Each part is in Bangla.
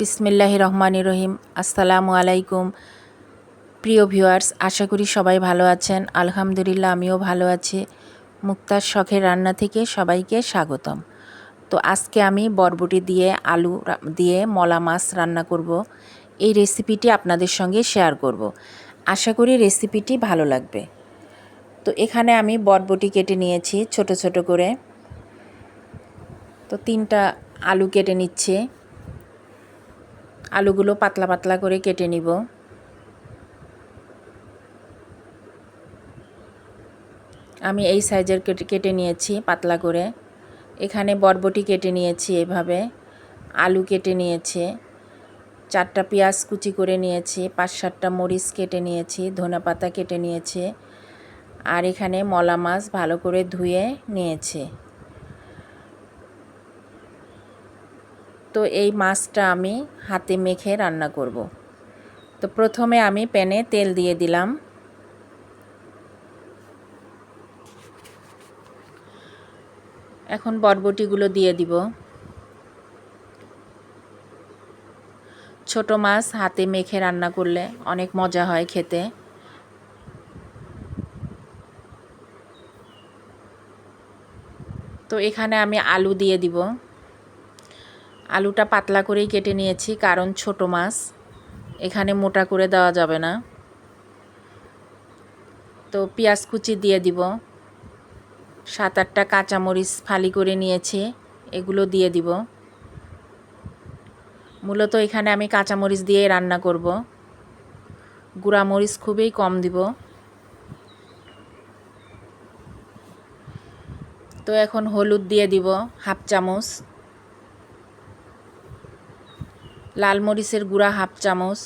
বিসমিল্লাহ রহমান রহিম। আসসালামু আলাইকুম। প্রিয় ভিউয়ার্স, আশা করি সবাই ভালো আছেন। আলহামদুলিল্লাহ, আমিও ভালো আছি। মুক্তার শখের রান্না থেকে সবাইকে স্বাগতম। তো আজকে আমি বরবটি দিয়ে আলু দিয়ে মলা মাছ রান্না করব। এই রেসিপিটি আপনাদের সঙ্গে শেয়ার করব। আশা করি রেসিপিটি ভালো লাগবে। তো এখানে আমি বরবটি কেটে নিয়েছি ছোট ছোট করে। তো তিনটা আলু কেটে নিচ্ছে। আলুগুলো পাতলা পাতলা করে কেটে নিব। আমি এই সাইজের কেটে কেটে নিয়েছি পাতলা করে। এখানে বরবটি কেটে নিয়েছি এভাবে। আলু কেটে নিয়েছে। চারটা পেঁয়াজ কুচি করে নিয়েছি। পাঁচ সাতটা মরিচ কেটে নিয়েছি। ধনে পাতা কেটে নিয়েছে। আর এখানে মলা মাছ ভালো করে ধুয়ে নিয়েছে। তো এই মাছটা আমি হাতে মেখে রান্না করব। তো প্রথমে আমি প্যানে তেল দিয়ে দিলাম। এখন বরবটিগুলো দিয়ে দিব। ছোট মাছ হাতে মেখে রান্না করলে অনেক মজা হয় খেতে। তো এখানে আমি আলু দিয়ে দিব। আলুটা পাতলা করেই কেটে নিয়েছি, কারণ ছোট মাছ। এখানে মোটা করে দেওয়া যাবে না। তো পেঁয়াজ কুচি দিয়ে দিব। সাত আটটা কাঁচামরিচ ফালি করে নিয়েছি, এগুলো দিয়ে দিব। মূলত এখানে আমি কাঁচামরিচ দিয়ে রান্না করব। গুঁড়ামরিচ খুবই কম দিব। তো এখন হলুদ দিয়ে দিব, হাফ চামচ। লাল মরিচের গুঁড়া হাফ চামচ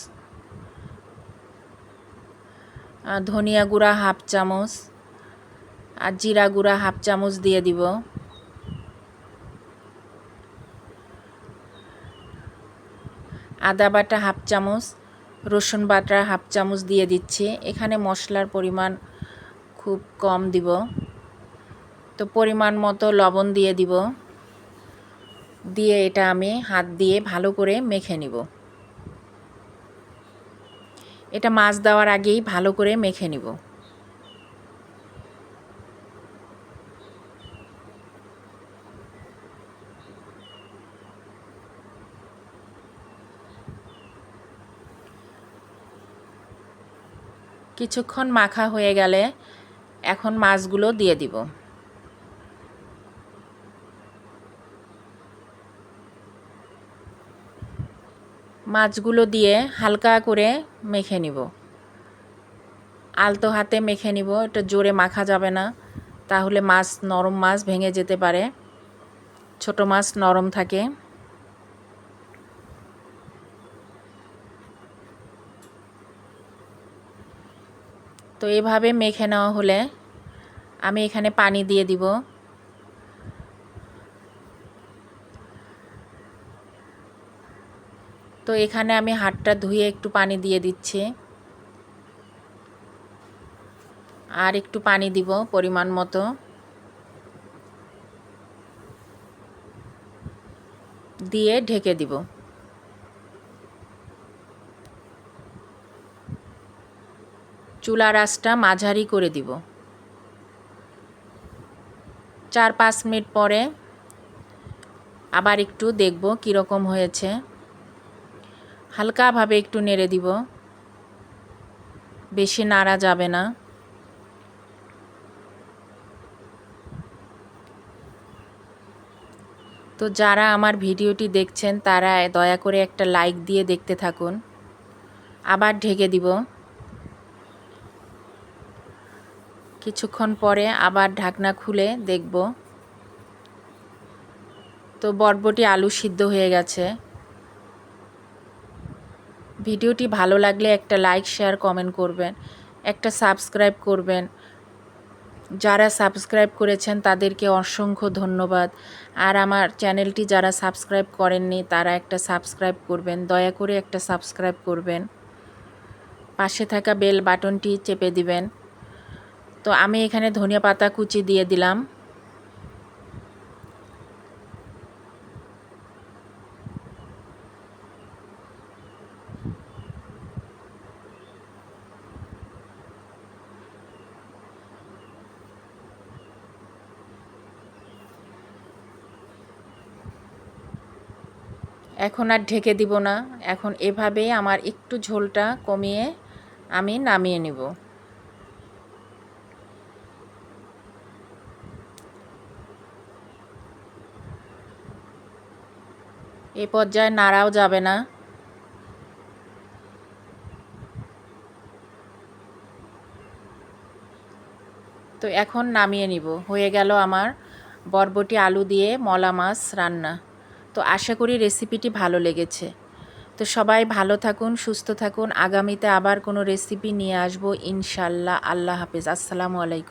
ধনিয়া গুঁড়া হাফ চামচ, আর জিরা গুঁড়া হাফ চামচ দিয়ে দিব। আদা বাটা হাফ চামচ, রসুন বাটা হাফ চামচ দিয়ে দিচ্ছি। এখানে মশলার পরিমাণ খুব কম দিব। তো পরিমাণ মতো লবণ দিয়ে দিব। দিয়ে এটা আমি হাত দিয়ে ভালো করে মেখে নিব। এটা মাছ দেওয়ার আগেই ভালো করে মেখে নিব। কিছুক্ষণ মাখা হয়ে গেলে এখন মাছগুলো দিয়ে দিব। মাছগুলো দিয়ে হালকা করে মেখে নিব। আলতো হাতে মেখে নিব, এটা জোরে মাখা যাবে না। তাহলে মাছ, নরম মাছ ভেঙে যেতে পারে। ছোট মাছ নরম থাকে। তো এভাবে মেখে নেওয়া হলে আমি এখানে পানি দিয়ে দিব। তো এখানে আমি হাতটা ধুয়ে একটু পানি দিয়ে দিচ্ছি। আর একটু পানি দিব পরিমাণ মতো। দিয়ে ঢেকে দিব। চুলার আঁচটা মাঝারি করে দিব। চার পাঁচ মিনিট পরে আবার একটু দেখব কীরকম হয়েছে। হালকাভাবে একটু নেড়ে দিব। বেশি নাড়া যাবে না। তো যারা আমার ভিডিওটি দেখছেন, তারা দয়া করে একটা লাইক দিয়ে দেখতে থাকুন। আবার ঢেকে দিব। কিছুক্ষণ পরে আবার ঢাকনা খুলে দেখব। তো বরবটি আলু সিদ্ধ হয়ে গেছে। ভিডিওটি ভালো লাগলে একটা লাইক, শেয়ার, কমেন্ট করবেন। একটা সাবস্ক্রাইব করবেন। যারা সাবস্ক্রাইব করেছেন তাদেরকে অসংখ্য ধন্যবাদ। আর আমার চ্যানেলটি যারা সাবস্ক্রাইব করেননি তারা একটা সাবস্ক্রাইব করবেন। দয়া করে একটা সাবস্ক্রাইব করবেন। পাশে থাকা বেল বাটনটি চেপে দিবেন। তো আমি এখানে ধনিয়া পাতা কুচি দিয়ে দিলাম। এখন আর ঢেকে দিব না। এখন এভাবেই আমার একটু ঝোলটা কমিয়ে আমি নামিয়ে নিব। এ পর্যায়ে নাড়াও যাবে না। তো এখন নামিয়ে নিব। হয়ে গেল আমার বরবটি আলু দিয়ে মলা মাছ রান্না। তো আশা করি রেসিপিটি ভালো লেগেছে। তো সবাই ভালো থাকুন, সুস্থ থাকুন। আগামীতে আবার কোনো রেসিপি নিয়ে আসব। ইনশাল্লাহ আল্লাহ হাফেজ। আসসালামু আলাইকুম।